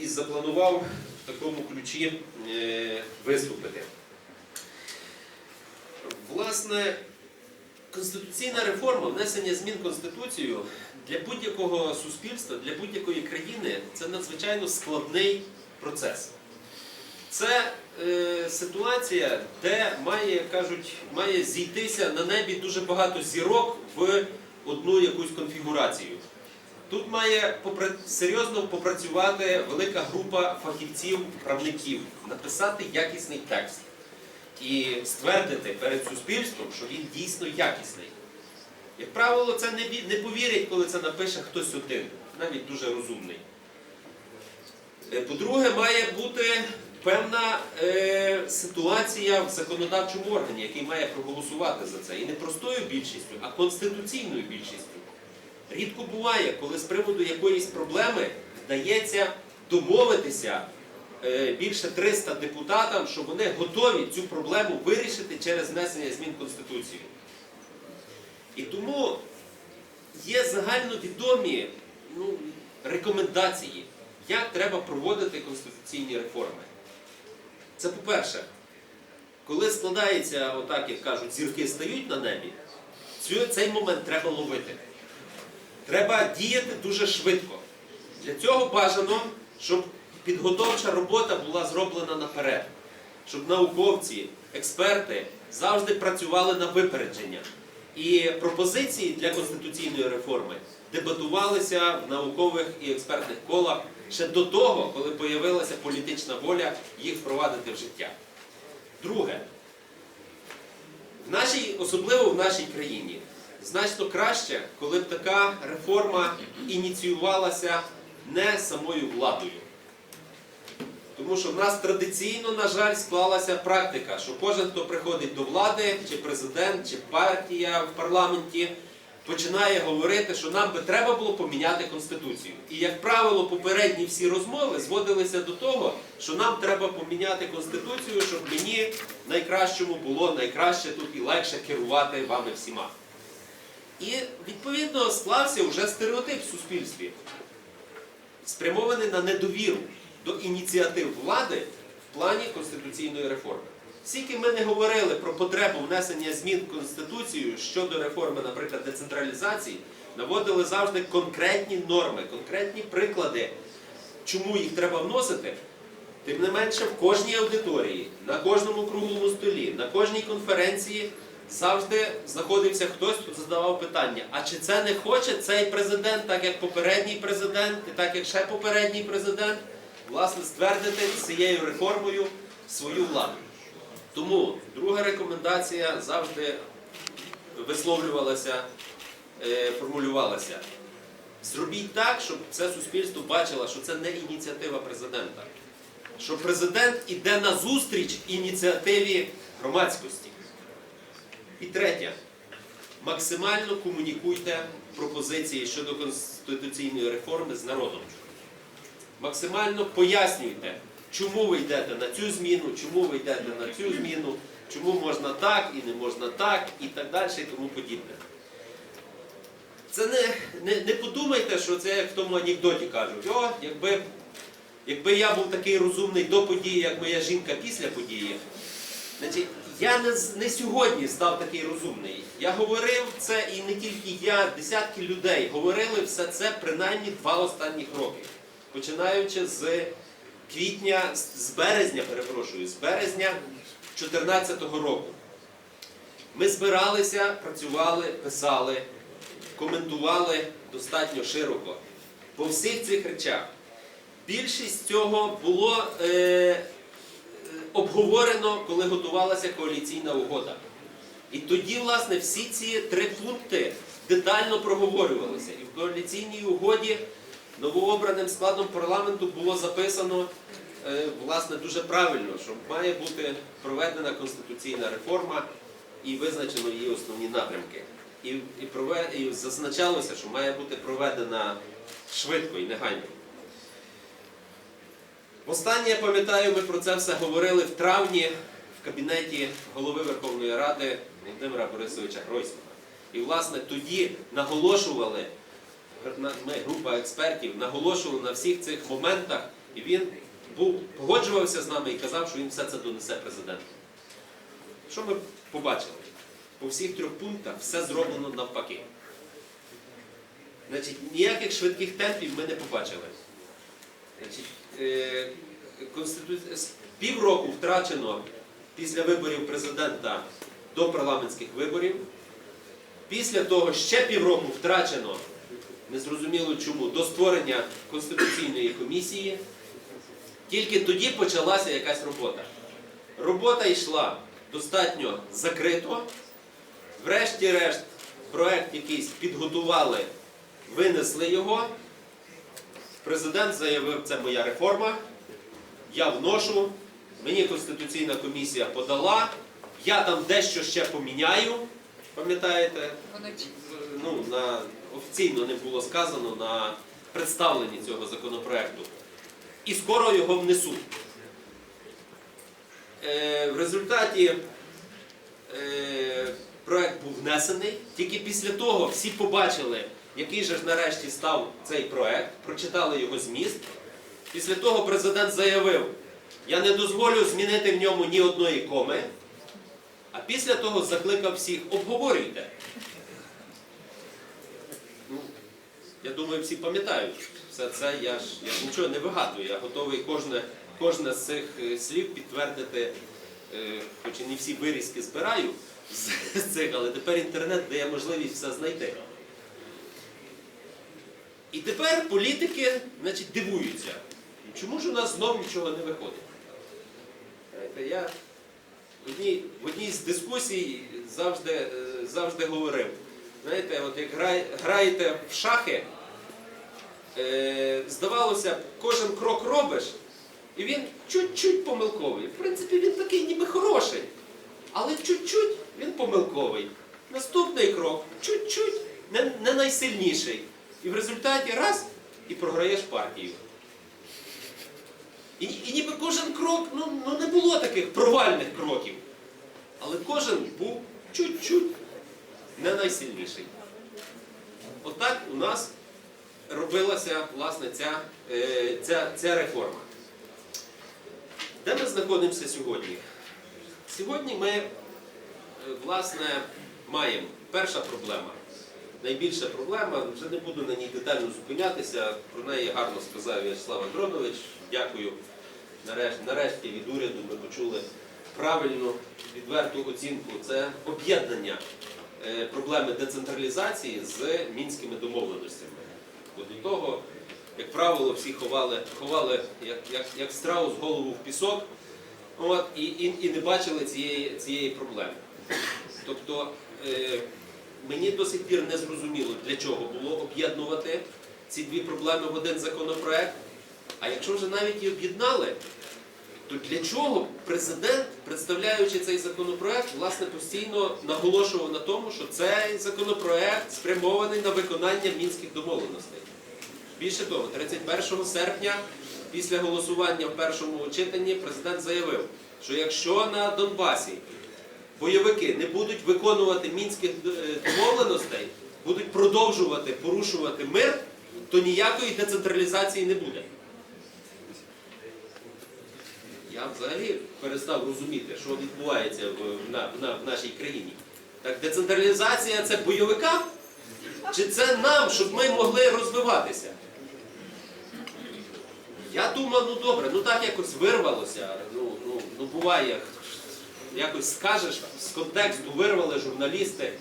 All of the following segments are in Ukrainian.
І запланував в такому ключі е, виступити. Власне, конституційна реформа, внесення змін Конституцію для будь-якого суспільства, для будь-якої країни це надзвичайно складний процес. Це е, ситуація, де має, кажуть, має зійтися на небі дуже багато зірок в одну якусь конфігурацію. Тут має серйозно попрацювати велика група фахівців, правників, написати якісний текст і ствердити перед суспільством, що він дійсно якісний. Як правило, це не, ві- повірять, коли це напише хтось один, навіть дуже розумний. Е, По-друге, має бути певна е, ситуація в законодавчому органі, який має проголосувати за це. І не простою більшістю, а конституційною більшістю. Рідко буває, коли з приводу якоїсь проблеми вдається домовитися е, більше 300 депутатам, що вони готові цю проблему вирішити через внесення змін в Конституцію. І тому є загальновідомі ну, рекомендації, як треба проводити конституційні реформи. Це по-перше, коли складається, отак як кажуть, зірки стають на небі, цей момент треба ловити. Треба діяти дуже швидко. Для цього бажано, щоб підготовча робота була зроблена наперед, щоб науковці, експерти завжди працювали на випередження. І пропозиції для конституційної реформи дебатувалися в наукових і експертних колах ще до того, коли появилася політична воля їх впровадити в життя. Друге, в нашій, особливо в нашій країні, значно краще, коли б така реформа ініціювалася не самою владою. Тому що в нас традиційно, на жаль, склалася практика, що кожен, хто приходить до влади, чи президент, чи партія в парламенті, починає говорити, що нам би треба було поміняти Конституцію. І, як правило, попередні всі розмови зводилися до того, що нам треба поміняти Конституцію, щоб мені найкращому було найкраще тут і легше керувати вами всіма. І відповідно склався вже стереотип в суспільстві, спрямований на недовіру до ініціатив влади в плані конституційної реформи. Скільки ми не говорили про потребу внесення змін в Конституцію щодо реформи, наприклад, децентралізації, наводили завжди конкретні норми, конкретні приклади, чому їх треба вносити. Тим не менше, в кожній аудиторії, на кожному круглому столі, на кожній конференції завжди знаходився хтось, хто задавав питання: а чи це не хоче цей президент, так як попередній президент, і так як ще попередній президент, власне, ствердити цією реформою свою владу. Тому друга рекомендація завжди висловлювалася, е, формулювалася. Зробіть так, щоб це суспільство бачило, що це не ініціатива президента що президент іде на зустріч ініціативі громадськості. І третє. Максимально комунікуйте пропозиції щодо конституційної реформи з народом. Максимально пояснюйте, чому ви йдете на цю зміну, чому ви йдете на цю зміну, чому можна так і не можна так, і так далі, і тому подібне. Це не, не, не подумайте, що це як в тому анекдоті кажуть, о, якби Якби я був такий розумний до події, як моя жінка після події, значить, я не, не сьогодні став такий розумний. Я говорив це і не тільки я, десятки людей говорили все це принаймні два останніх роки. Починаючи з квітня, з- березня, перепрошую, з березня 2014 року. Ми збиралися, працювали, писали, коментували достатньо широко по всіх цих речах. Більшість цього було е, обговорено, коли готувалася коаліційна угода. І тоді, власне, всі ці три пункти детально проговорювалися. І в коаліційній угоді новообраним складом парламенту було записано е, власне дуже правильно, що має бути проведена конституційна реформа і визначено її основні напрямки. І, і, і зазначалося, що має бути проведена швидко і негайно. Востаннє, я пам'ятаю, ми про це все говорили в травні в кабінеті голови Верховної Ради Володимира Борисовича Гройсмана. І, власне, тоді наголошували ми, група експертів, наголошували на всіх цих моментах, і він був, погоджувався з нами і казав, що він все це донесе президенту. Що ми побачили? По всіх трьох пунктах все зроблено навпаки. Значить, ніяких швидких темпів ми не побачили. Значить, Конститу- Півроку втрачено після виборів президента до парламентських виборів. Після того ще півроку втрачено, незрозуміло чому, до створення Конституційної комісії. Тільки тоді почалася якась робота. Робота йшла достатньо закрито. Врешті-решт, проект якийсь підготували, винесли його. Президент заявив, це моя реформа, я вношу, мені Конституційна комісія подала, я там дещо ще поміняю, пам'ятаєте? Ну, на, офіційно не було сказано на представленні цього законопроекту. І скоро його внесуть. Е, в результаті е, проект був внесений. Тільки після того всі побачили, який же ж нарешті став цей проект, прочитали його зміст. Після того президент заявив, я не дозволю змінити в ньому ні одної коми. А після того закликав всіх, обговорюйте. Ну, я думаю, всі пам'ятають все це. Я ж я нічого не вигадую. Я готовий кожне, кожне з цих е, слів підтвердити, е, хоч і не всі вирізки збираю з цих, але тепер інтернет дає можливість все знайти. І тепер політики значить, дивуються. Чому ж у нас знову нічого не виходить? Я в одній, в одній з дискусій завжди, е, завжди говорив. Знаєте, от як граєте в шахи, е, здавалося кожен крок робиш, і він чуть-чуть помилковий. В принципі, він такий ніби хороший, але чуть-чуть він помилковий. Наступний крок чуть-чуть не, не найсильніший. І в результаті раз і програєш партію. І, і ніби кожен крок, ну, ну не було таких провальних кроків. Але кожен був чуть-чуть не найсильніший. Отак у нас робилася власне ця, е, ця, ця реформа. Де ми знаходимося сьогодні? Сьогодні ми, е, власне, маємо перша проблема. Найбільша проблема, вже не буду на ній детально зупинятися, про неї гарно сказав В'ячеслав Андронович. Дякую. Нарешті, нарешті від уряду ми почули правильну, відверту оцінку. Це об'єднання е, проблеми децентралізації з мінськими домовленостями. Бо до того, як правило, всі ховали, ховали як, як, як страус голову в пісок от, і, і, і не бачили цієї, цієї проблеми. Тобто е, мені до сих пір не зрозуміло, для чого було об'єднувати ці дві проблеми в один законопроект. А якщо вже навіть і об'єднали, то для чого президент, представляючи цей законопроект, власне постійно наголошував на тому, що цей законопроект спрямований на виконання мінських домовленостей? Більше того, 31 серпня, після голосування в першому читанні, президент заявив, що якщо на Донбасі бойовики не будуть виконувати мінських е, домовленостей, будуть продовжувати порушувати мир, то ніякої децентралізації не буде. Я взагалі перестав розуміти, що відбувається в, на- на- в нашій країні. Так децентралізація це бойовикам? Чи це нам, щоб ми могли розвиватися? Я думав, ну добре, ну так якось вирвалося. Ну, ну, ну буває, якось скажеш, з контексту вирвали журналісти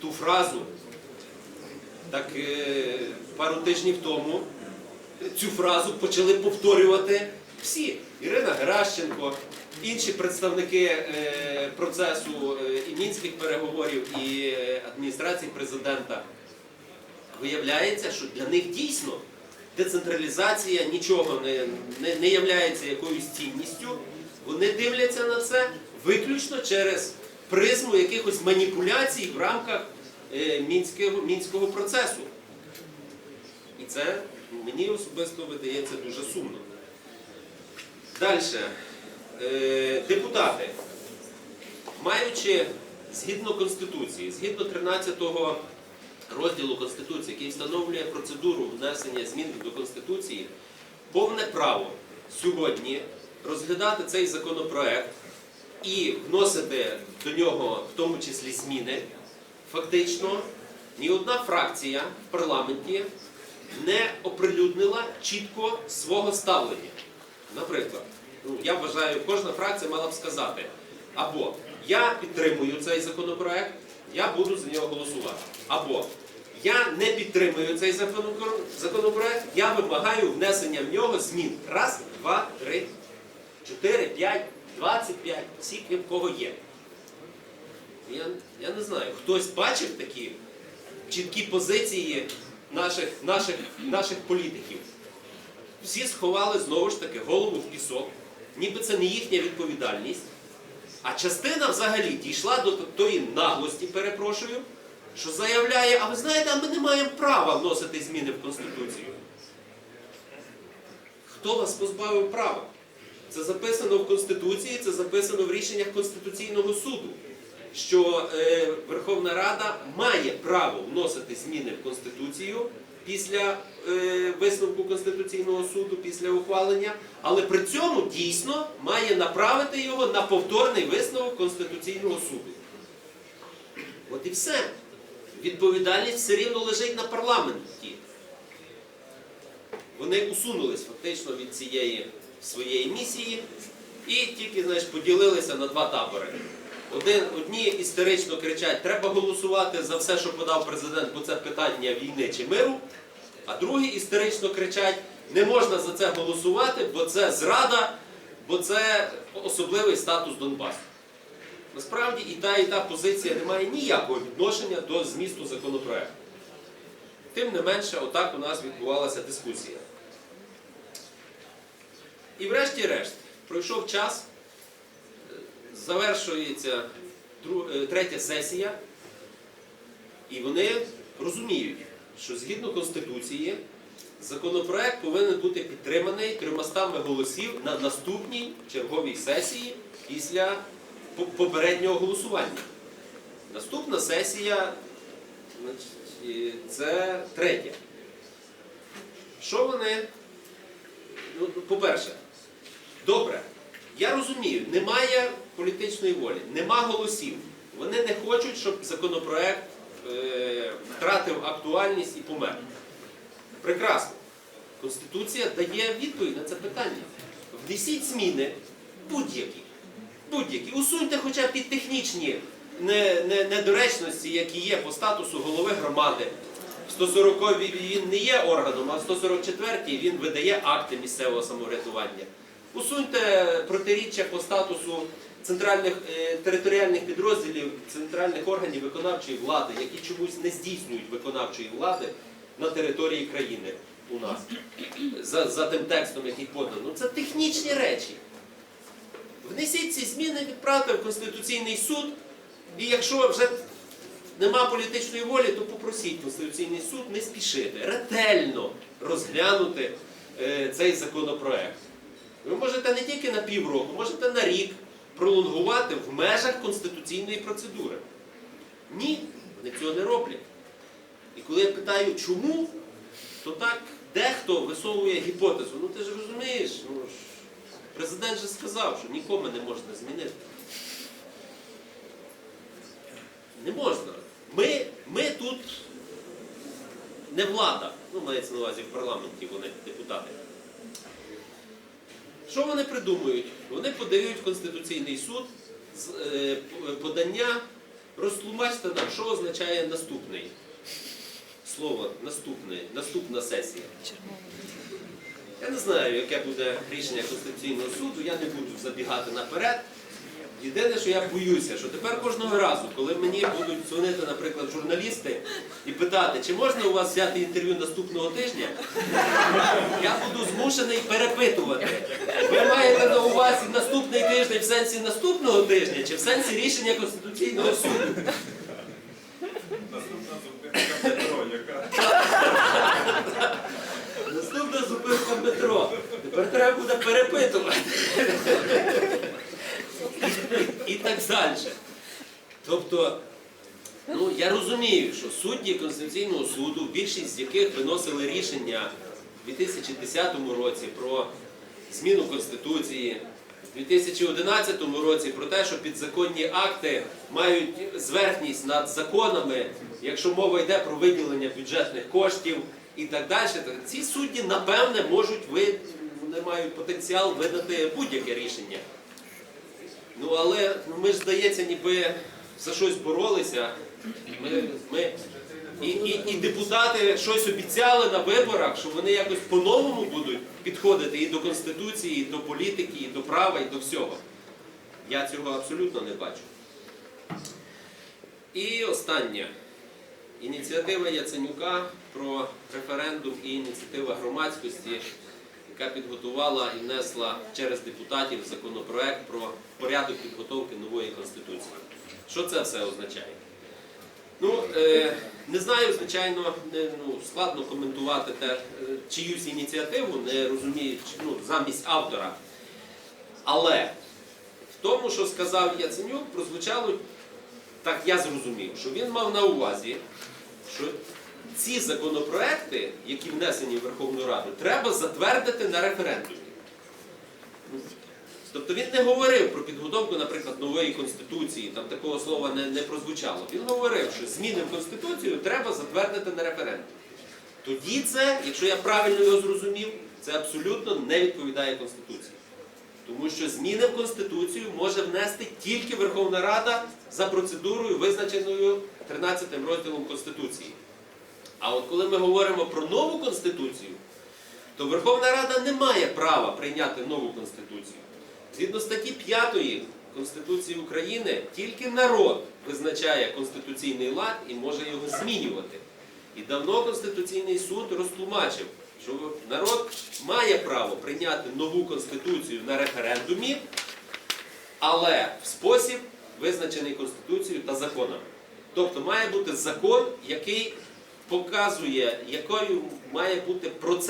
ту фразу. Так е, пару тижнів тому цю фразу почали повторювати всі. Ірина Геращенко, інші представники е, процесу е, і мінських переговорів, і адміністрації президента. Виявляється, що для них дійсно децентралізація нічого не, не, не являється якоюсь цінністю. Вони дивляться на це виключно через призму якихось маніпуляцій в рамках е, мінського, мінського процесу. І це мені особисто видається дуже сумно. Далі. Е, депутати, маючи згідно Конституції, згідно 13-го розділу Конституції, який встановлює процедуру внесення змін до Конституції, повне право сьогодні розглядати цей законопроект і вносити до нього в тому числі зміни. Фактично, ні одна фракція в парламенті не оприлюднила чітко свого ставлення. Наприклад, ну, я вважаю, кожна фракція мала б сказати, або я підтримую цей законопроект, я буду за нього голосувати. Або я не підтримую цей законопроект, я вимагаю внесення в нього змін. Раз, два, три, чотири, п'ять, двадцять п'ять, скільки в кого є. Я, я не знаю, хтось бачив такі чіткі позиції наших, наших, наших політиків. Всі сховали знову ж таки голову в пісок, ніби це не їхня відповідальність. А частина взагалі дійшла до тої наглості, перепрошую, що заявляє, а ви знаєте, а ми не маємо права вносити зміни в Конституцію. Хто вас позбавив права? Це записано в Конституції, це записано в рішеннях Конституційного суду, що е, Верховна Рада має право вносити зміни в Конституцію після е, висновку Конституційного суду, після ухвалення, але при цьому дійсно має направити його на повторний висновок Конституційного суду. От і все. Відповідальність все рівно лежить на парламенті. Вони усунулись фактично від цієї своєї місії і тільки знаєш, поділилися на два табори. Один, одні істерично кричать, треба голосувати за все, що подав президент, бо це питання війни чи миру. А другі істерично кричать, не можна за це голосувати, бо це зрада, бо це особливий статус Донбасу. Насправді і та, і та позиція не має ніякого відношення до змісту законопроекту. Тим не менше, отак у нас відбувалася дискусія. І врешті-решт, пройшов час, е, завершується е, третя сесія, і вони розуміють, що згідно Конституції законопроект повинен бути підтриманий 300 голосів на наступній черговій сесії після попереднього голосування. Наступна сесія це третя. Що вони Ну, по-перше, добре, я розумію, немає політичної волі, нема голосів. Вони не хочуть, щоб законопроект е, втратив актуальність і помер. Прекрасно. Конституція дає відповідь на це питання. Внесіть зміни будь-які. Будь-які. Усуньте хоча б ті технічні не- не- недоречності, які є по статусу голови громади. 140 він не є органом, а 144 він видає акти місцевого самоврядування. Усуньте протиріччя по статусу центральних е, територіальних підрозділів, центральних органів виконавчої влади, які чомусь не здійснюють виконавчої влади на території країни у нас за, за тим текстом, який подано. Ну, це технічні речі. Внесіть ці зміни, відправте в Конституційний суд, і якщо вже нема політичної волі, то попросіть Конституційний суд не спішити, ретельно розглянути е, цей законопроект. Ви можете не тільки на півроку, можете на рік пролонгувати в межах конституційної процедури. Ні, вони цього не роблять. І коли я питаю, чому, то так дехто висовує гіпотезу. Ну ти ж розумієш, ну президент же сказав, що нікому не можна змінити. Не можна. Ми, ми тут не влада. Ну, мається на увазі в парламенті вони депутати. Що вони придумують? Вони подають в Конституційний суд е, подання, розтлумачте нам, що означає наступний. Слово наступне, наступна сесія. Я не знаю, яке буде рішення Конституційного суду, я не буду забігати наперед. Єдине, що я боюся, що тепер кожного разу, коли мені будуть дзвонити, наприклад, журналісти і питати, чи можна у вас взяти інтерв'ю наступного тижня, я буду змушений перепитувати. Ви маєте на увазі наступний тиждень в сенсі наступного тижня чи в сенсі рішення Конституційного суду? Наступна зупинка метро, яка Наступна зупинка метро. Тепер треба буде перепитувати. І так далі. Тобто, Ну, я розумію, що судді Конституційного суду, більшість з яких виносили рішення у 2010 році про зміну Конституції, у 2011 році про те, що підзаконні акти мають зверхність над законами, якщо мова йде про виділення бюджетних коштів і так далі. Ці судді, напевне, можуть ви, вони мають потенціал видати будь-яке рішення. Ну але ну, ми ж здається, ніби за щось боролися. Ми, ми, і, і, і депутати щось обіцяли на виборах, що вони якось по-новому будуть підходити і до Конституції, і до політики, і до права, і до всього. Я цього абсолютно не бачу. І останнє. Ініціатива Яценюка про референдум і ініціатива громадськості, яка підготувала і внесла через депутатів законопроект про порядок підготовки нової конституції. Що це все означає? Ну, е, не знаю, звичайно, ну, складно коментувати е, чиюсь ініціативу, не розуміючи ну, замість автора. Але в тому, що сказав Яценюк, прозвучало, так я зрозумів, що він мав на увазі, що ці законопроекти, які внесені в Верховну Раду, треба затвердити на референдумі. Тобто він не говорив про підготовку, наприклад, нової конституції, там такого слова не, не прозвучало. Він говорив, що зміни в конституцію треба затвердити на референдумі. Тоді це, якщо я правильно його зрозумів, це абсолютно не відповідає Конституції. Тому що зміни в Конституцію може внести тільки Верховна Рада за процедурою, визначеною 13 розділом Конституції. А от коли ми говоримо про нову Конституцію, то Верховна Рада не має права прийняти нову Конституцію. Згідно статті 5 Конституції України, тільки народ визначає конституційний лад і може його змінювати. І давно Конституційний суд розтлумачив, що народ має право прийняти нову конституцію на референдумі, але в спосіб, визначений Конституцією та законами. Тобто має бути закон, який показує, якою має бути процес.